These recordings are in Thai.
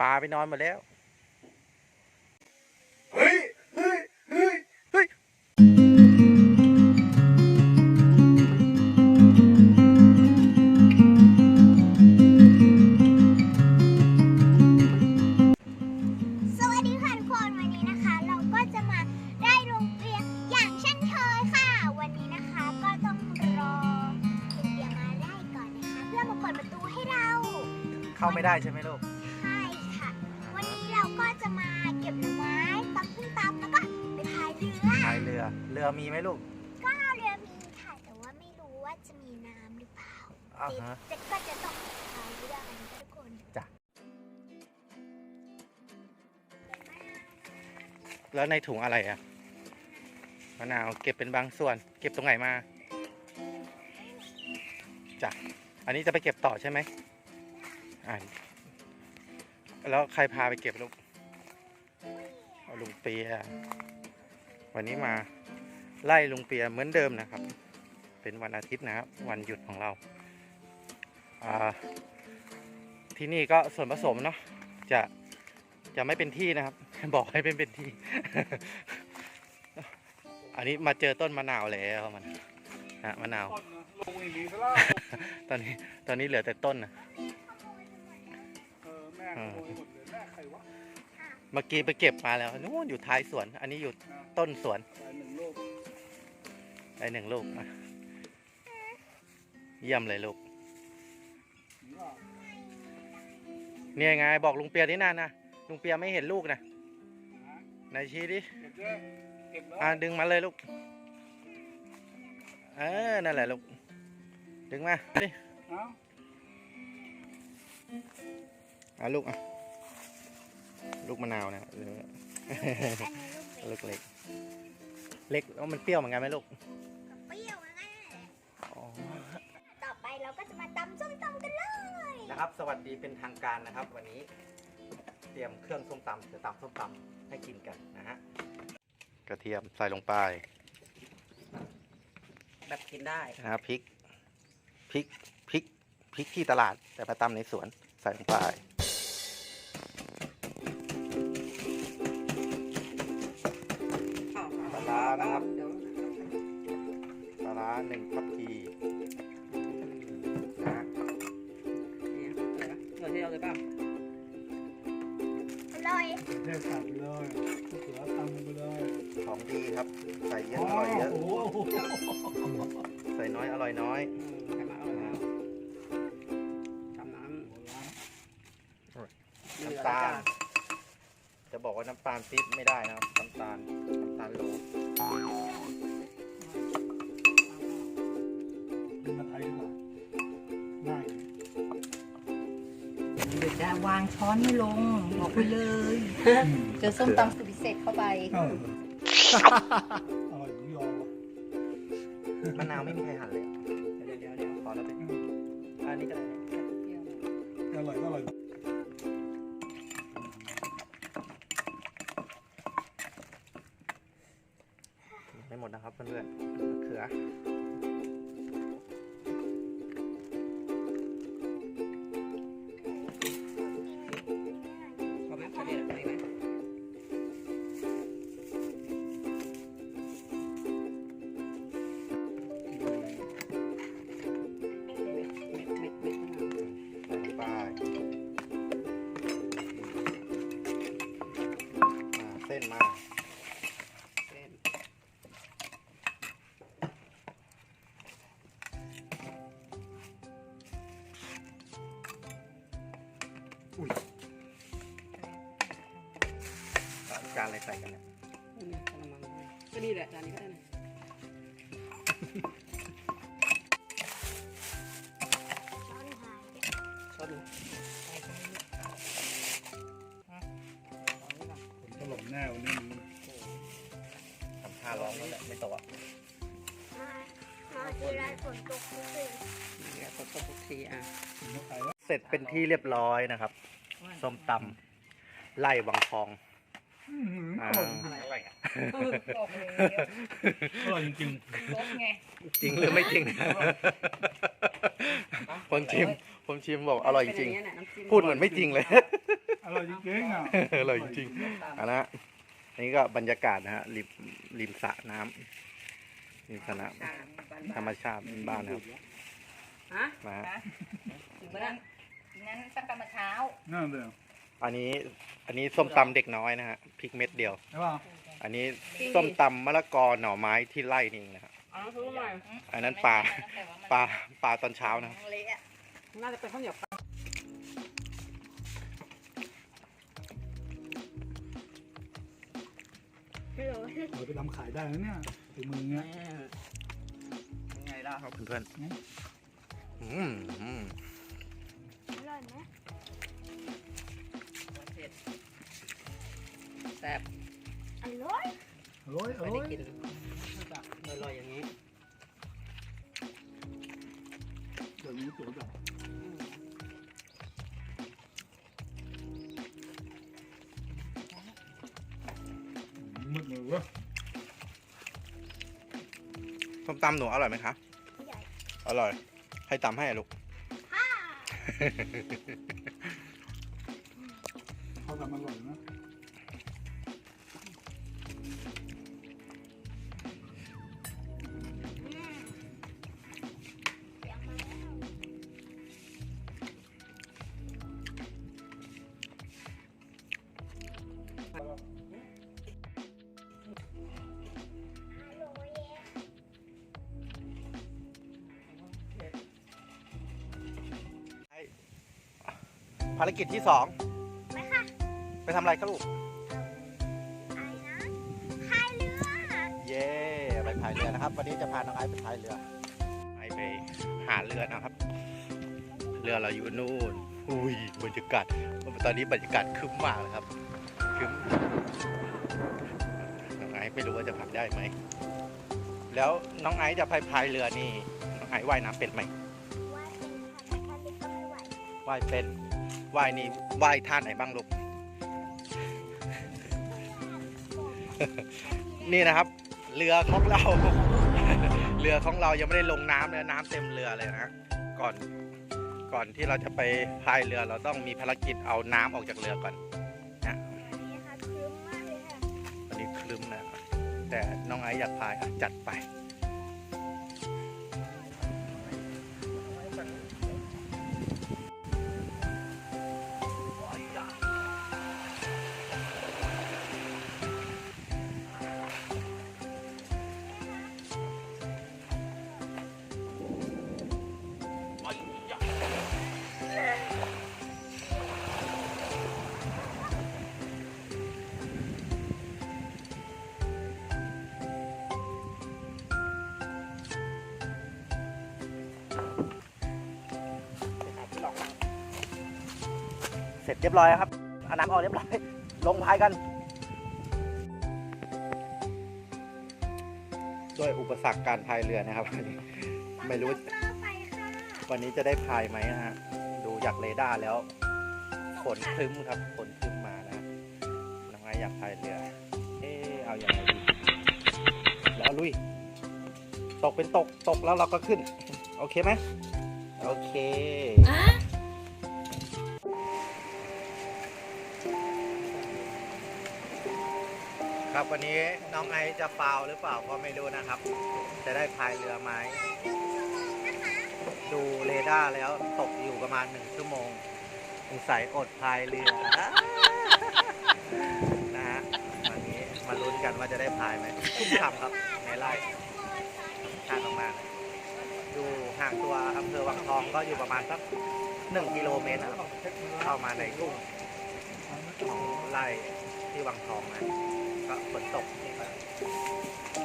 ปลาไปนอนหมดแล้ว เฮ้ย เฮ้ย เฮ้ย เฮ้ย สวัสดีค่ะทุกคนวันนี้นะคะ เราก็จะมาได้โรงเรียนอย่างเช่นเคยค่ะ วันนี้นะคะก็ต้องรอคุณเดียมาได้ก่อนนะคะ เพื่อมาเปิดประตูให้เรา เข้าไม่ได้ใช่ไหมลูก เรือเรือมีไหมลูกก็เรือมีค่ะ แต่ว่าไม่รู้ว่าจะมีน้ำหรือเปล่าอ่าฮะเจ๊ก็จะต้องพายเรือกันค่ะทุกคนจ้ะแล้วในถุงอะไรอะมะนาวเก็บเป็นบางส่วน เก็บตรงไหนมาจ้ะอันนี้จะไปเก็บต่อใช่ไหมอ่าแล้วใครพาไปเก็บลูกเอาลุงเปียวันนี้มา ไล่ลุงเปียเหมือนเดิมนะครับ เป็นวันอาทิตย์นะครับ วันหยุดของเราอ่าที่นี่ก็ส่วนผสมเนาะจะจะไม่เป็นที่นะครับ บอกให้เป็นเป็นที่ อันนี้มาเจอต้นมะนาวแล้วมันนะมะนาวต้นนะลงอีกทีซะแล้วตอนนี้ตอนนี้เหลือแต่ต้นนะเออแม่ขโมยหมดเลยแม่ใครวะเมื่อกี้ไปเก็บมาแล้วนู้นอยู่ท้ายสวน อันนี้อยู่ต้นสวน ไปหนึ่งลูกได้หนึ่งลูกอะเยี่ยมเลยลูกนี่ก็เนี่ยไงบอกลุงเปียนี่นานะลุงเปียไม่เห็นลูกนะไหนชี้ดิเก็บด้วยเก็บแล้วอ่าดึงมาเลยลูก เออ นั่นแหละลูก ดึงมาดิเอ้าอะลูกอะลูกมะนาวนะเอออันนี้ลูกเด็กลูก เล็กเล็กแล้วมันเปรี้ยวเหมือนกันไหมลูกกับเปรี้ยวนะแม่อ๋อต่อไปเราก็จะมาตำส้มตำกันเลยนะครับ สวัสดีเป็นทางการนะครับ วันนี้เตรียมเครื่องส้มตำจะตำส้มตำให้กินกันนะฮะกระเทียมใส่ลงไปแบบกินได้นะครับพริกพริกพริกพริกที่ตลาดแต่มาตำในสวนใส่ลงไปป หนึ่งทัพพีนะฮะเนี่ยเดี๋ยวนะเดี๋ยวที่เราเลยป่ะอร่อยเทใส่ไปเลยเสือตำไปเลยของดีครับ ใส่เยอะอร่อยเยอะ โอ้โหใส่น้อยอร่อยน้อยอืมใครมาเอาเลยนะทำน้ำน้ำตาล จะบอกว่าน้ำตาลปี๊บไม่ได้นะครับ น้ำตาล น้ำตาลโหล วจะวางช้อนไม่ลงบอกไปเลยเจอส้มตำสุดพิเศษเข้าไปเอออร่อยหมูยอว่ะมะนาวไม่มีใครหั่นเลยเดี๋ยวเดี๋ยวเดี๋ยวพอแล้วไปอันนี้ก็ได้อร่อยก็อร่อยไม่หมดนะครับเพื่อนๆมะเขือพอ นี้ก็ได้นะช้อนหายช้อนผมถล่มแน่วันนี้ทำท่าร้องแล้วแหละไม่ตกอะมามาทีไรฝนตกทุกคืนนี่แหละกทุกทีอะกินเข้าไปแล้วเสร็จเป็นที่เรียบร้อยนะครับ ส้มตำไล่วังทอง อื้อหืออ่าอร่อยจริงบอกเลยๆอร่อยจริงลบไงจริงหรือไม่จริงผมชิมผมชิมบอกอร่อยจริงเป็นางเงี้ยน่ะน้ำจิ้มพูดเหมือนไม่จริงเลยๆออร่อยจริงๆอะอร่อยจริงๆอันนะอันนี้ก็บรรยากาศนะฮะริมริมสระน้ำริมสระน้ำธรรมชาติบ้านนะครับฮะนะฮะถึงนั้นงั้นตั้งแต่เมื่อเช้า นั่นเลย อันนี้อันนี้ส้มตำเด็กน้อยนะฮะพริกเม็ดเดียว ใช่ป่ะอันนี้ส้มตำมะละกอหน่อไม้ที่ไร่นี่เองนะครับอ๋อรู้ไหมอันนั้นปลาปลาปลาตอนเช้านะครับเละอะน่าจะเป็นข้าวเหนียวปลาฮัลโหลเดี๋ยวไปทำขายได้นะเนี่ยถึงมือเงี้ยยังไงล่ะเพื่อนๆอืมอืมอร่อยไหมเผ็ด แซ่บอร่อยอร่อยอไม่ร่ได้อยกินอร่อยๆอย่างนี้เดี๋ยวนี้ตัวแบบมืดเลยเวะส้มตำหนูอร่อยไหมคะ ใหญ่อร่อย ให้ตำให้อะลูกค่ะ เขาทำอร่อยนะอืมเสียงมาแล้วฮัลโหลเย้ภารกิจที่สอง ไปทำอะไรครับลูกอะไรนะพายเรือ เย้ไปพายเรือนะครับ วันนี้จะพาน้องไอซ์ไปพายเรือไอซ์ไปหาเรือนะครับ เรือเราอยู่นู่นอุ้ยบรรยากาศตอนนี้บรรยากาศครึ้มมากเลยครับครึ้มน้องไอซ์ไม่รู้ว่าจะพายได้ไหมแล้วน้องไอซ์จะพายพายเรือนี่น้องไอซ์ว่ายน้ำเป็นไหมว่าเป็นค่ะแต่ถ้าลึกก็ไม่ไหวว่ายเป็นว่ายนี่ว่ายท่าไหนบ้างลูก นี่นะครับ เรือของเรา เรือของเรายังไม่ได้ลงน้ำเลยน้ำเต็มเรือเลยนะฮะก่อนก่อนที่เราจะไปพายเรือเราต้องมีภารกิจเอาน้ำออกจากเรือก่อนอันนี้ค่ะครึ้มมากเลยค่ะตอนนี้คลึ้มนะแต่น้องไอซ์อยากพายอะจัดไป เร็จเรียบร้อยครับเอาน้ำออกเรียบร้อย ลงพายกัน ด้วยอุปสรรคการพายเรือนะครับ ไม่รู้ วันนี้จะได้พายไหมนะฮะ ดูจากเรดาร์แล้ว ฝนครึ้มครับ ฝนครึ้มมานะน้องไออยากพายเรือ เอ๊ะเอาอย่างไรดีแล้วลุย ตกเป็นตก ตกแล้วเราก็ขึ้น โอเคไหม โอเค วันนี้น้องไอซ์จะฟาวหรือเปล่าก็ไม่รู้นะครับ จะได้พายเรือไหมดูเรดาร์แล้วตกอยู่ประมาณหนึ่งชั่วโมงสงสัยอดพายเรือนะฮะวันนี้มาลุ้นกันว่าจะได้พายไหมชุ่มฉ่ำครับในไร่ทางออกมาดูห่างตัวอำเภอวังทองก็อยู่ประมาณสักหนึ่งกิโลเมตรนะครับเข้ามาในกลุ่มของไร่ที่วังทองนะ ก็ฝนตก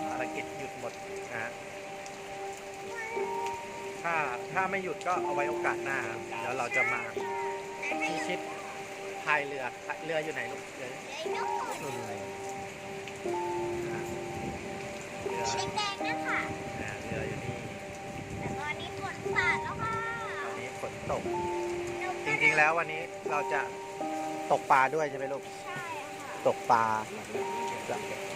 ภารกิจหยุดหมดนะฮะถ้าถ้าไม่หยุดก็เอาไว้โอกาสหน้าครับเดี๋ยวเราจะมาพิชิตพายเรือเรืออยู่ไหนลูกเรือนู่นเลยนะเรือสีแดงๆนะคะอ่าเรืออยู่นี่แต่ตอนนี้ฝนสาดแล้วค่ะตอนนี้ฝนตก จริงๆแล้ววันนี้เราจะตกปลาด้วยใช่ไหมลูก ใช่ค่ะ ตกปลา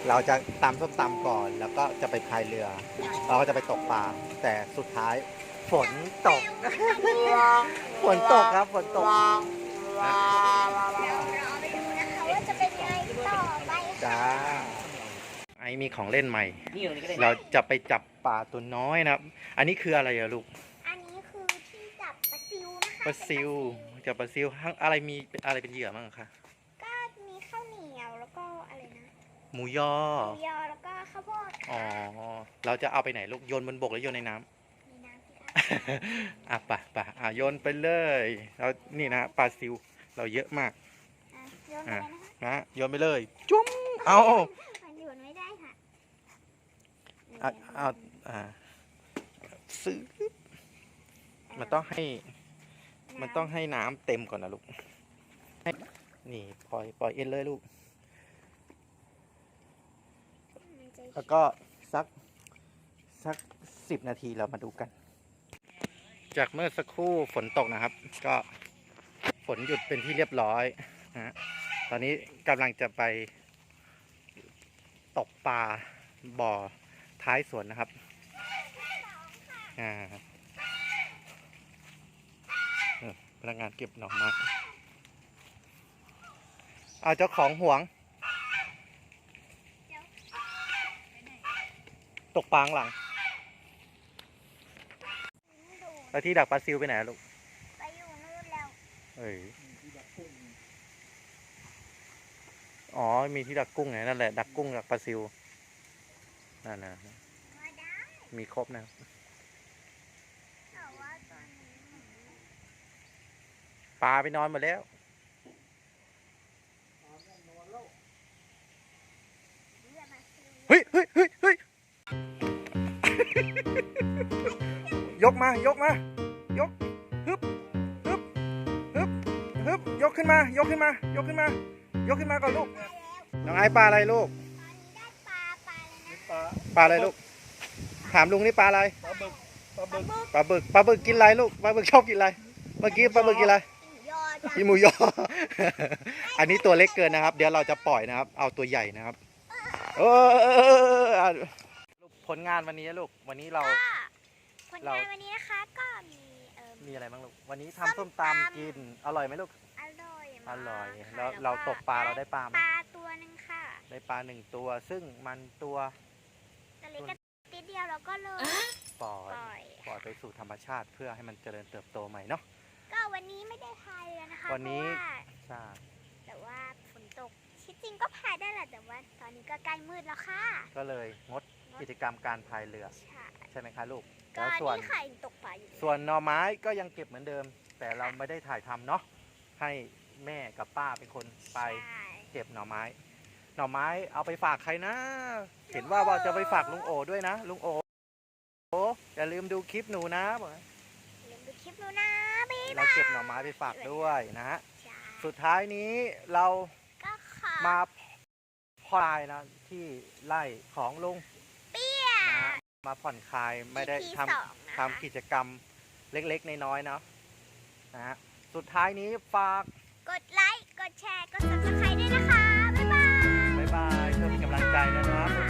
เราจะตำส้มตำก่อน แล้วก็จะไปพายเรือ เราก็จะไปตกปลาแต่สุดท้าย ฝนตก ฝนตกครับฝนตกจ้าไอมีของเล่นใหม่ เราจะไปจับปลาตัวน้อยนะครับ อันนี้คืออะไรลูก อันนี้คือที่จับปลาซิวนะคะปลาซิวจับปลาซิวอะไรมีอะไรเป็นเหยื่อบ้างคะ หมูยอ หมูยอแล้วก็ข้าวโพดอ๋อ เราจะเอาไปไหนลูกโยนบนบกหรือโยนในน้ำมีน้ำที่อะอะปะปะอะโยนไปเลยเรานี่นะปลาซิลเราเยอะมากอะโยนไปเลยนะคะนะโยนไปเลย จุ้มเอามันโยนไม่ได้ค่ะเอาเอาอ่าซื้อมันต้องให้ มันต้องให้น้ำเต็มก่อนนะลูกให้นี่ปล่อยปล่อยเอ็นเลยลูก มันจะ แล้วก็สักสักสิบนาทีเรามาดูกัน จากเมื่อสักครู่ฝนตกนะครับ ก็ฝนหยุดเป็นที่เรียบร้อยนะฮะตอนนี้กำลังจะไปตกปลาบ่อท้ายสวนนะครับอ่าพนักงานเก็บหน่อไม้เอาเจ้าของห่วง ตกปลาข้างหลังดูแล้วที่ดักปลาซิวไปไหนอะลูก ไปอยู่นู่นแล้ว เอ้ยอ๋อ มีที่ดักกุ้งไงนั่นแหละ ดักกุ้งดักปลาซิว นั่นนะมาได้มีครบนะครับแต่ว่าตอนนี้หนูปลาไปนอนหมดแล้ว กมายกมายกฮึบฮึบฮึบฮึบยกขึ้นมายกขึ้นมายกขึ้นมายกขึ้นมาก่อนลูกได้แล้วน้องไอ้ปลาอะไรลูกตอนนี้ได้ปลาปลาเลยนะปลาปลาอะไรลูก ถามลุงนี่ปลาอะไรปลาบึกปลาบึกปลาบึกปลาบึกกินอะไรลูกปลาบึกชอบกินอะไรเมื่อกี้ปลาบึกกินอะไรยอจ้ะกินหมูยอ อันนี้ตัวเล็กเกินนะครับ เดี๋ยวเราจะปล่อยนะครับ เอาตัวใหญ่นะครับ เอออะผลงานวันนี้ลูก วันนี้เราก็ผ ลเรางานวันนี้นะคะก็มีเอ่อมีอะไรบ้างลูก วันนี้ทำส้มตำกิน อร่อยไหมลูก อร่อยมากอร่อยค่ะแล้วเราตกปลาเราได้ปลาไหมปลาตัวหนึ่งค่ะได้ปลาหนึ่งตัว ซึ่งมันตัวตัวเล็กกระติดเดียวเราก็เลยปล่อยปล่อย ปล่อยไปสู่ธรรมชาติเพื่อให้มันเจริญเติบโตใหม่เนาะ ก็วันนี้ไม่ได้พายเรือนะคะวันนี้ เพราะว่าใช่แต่ว่าฝนตกที่จริงก็พายได้แหละแต่ว่าตอนนี้ก็ใกล้มืดแล้วค่ะก็เลยงดกิจกรรมการพายเรือ ใช่ใช่ไหมคะลูก ก็แล้วส่วน นี่ค่ะยังตกปลาอยู่เลยส่วนหน่อไม้ก็ยังเก็บเหมือนเดิม แต่เราไม่ได้ถ่ายทำเนาะให้แม่กับป้าเป็นคนไป ใช่เก็บหน่อไม้ หน่อไม้เอาไปฝากใครนะ เห็นว่าว่าจะไปฝากลุงโอด้วยนะ ลุงโอโออย่าลืมดูคลิปหนูนะบอกให้อย่าลืมดูคลิปหนูนะบ๊ายเราบายเก็บหน่อไม้ไปฝากด้วยนะฮะ ใช่สุดท้ายนี้เราก็ขอมาพลายนะที่ไร่ของลุงเปี้ยนะฮะ มาผ่อนคลายไม่ได้ EP ทำสองนะคะ ทำกิจกรรมเล็กๆ น้อยๆเนาะนะฮะสุดท้ายนี้ฝาก กดไลค์ กดแชร์ กด subscribe ด้วยนะคะ บ๊ายบาย บ๊ายบายเพื่อเป็นกำลังใจนะนะบ๊ายบาย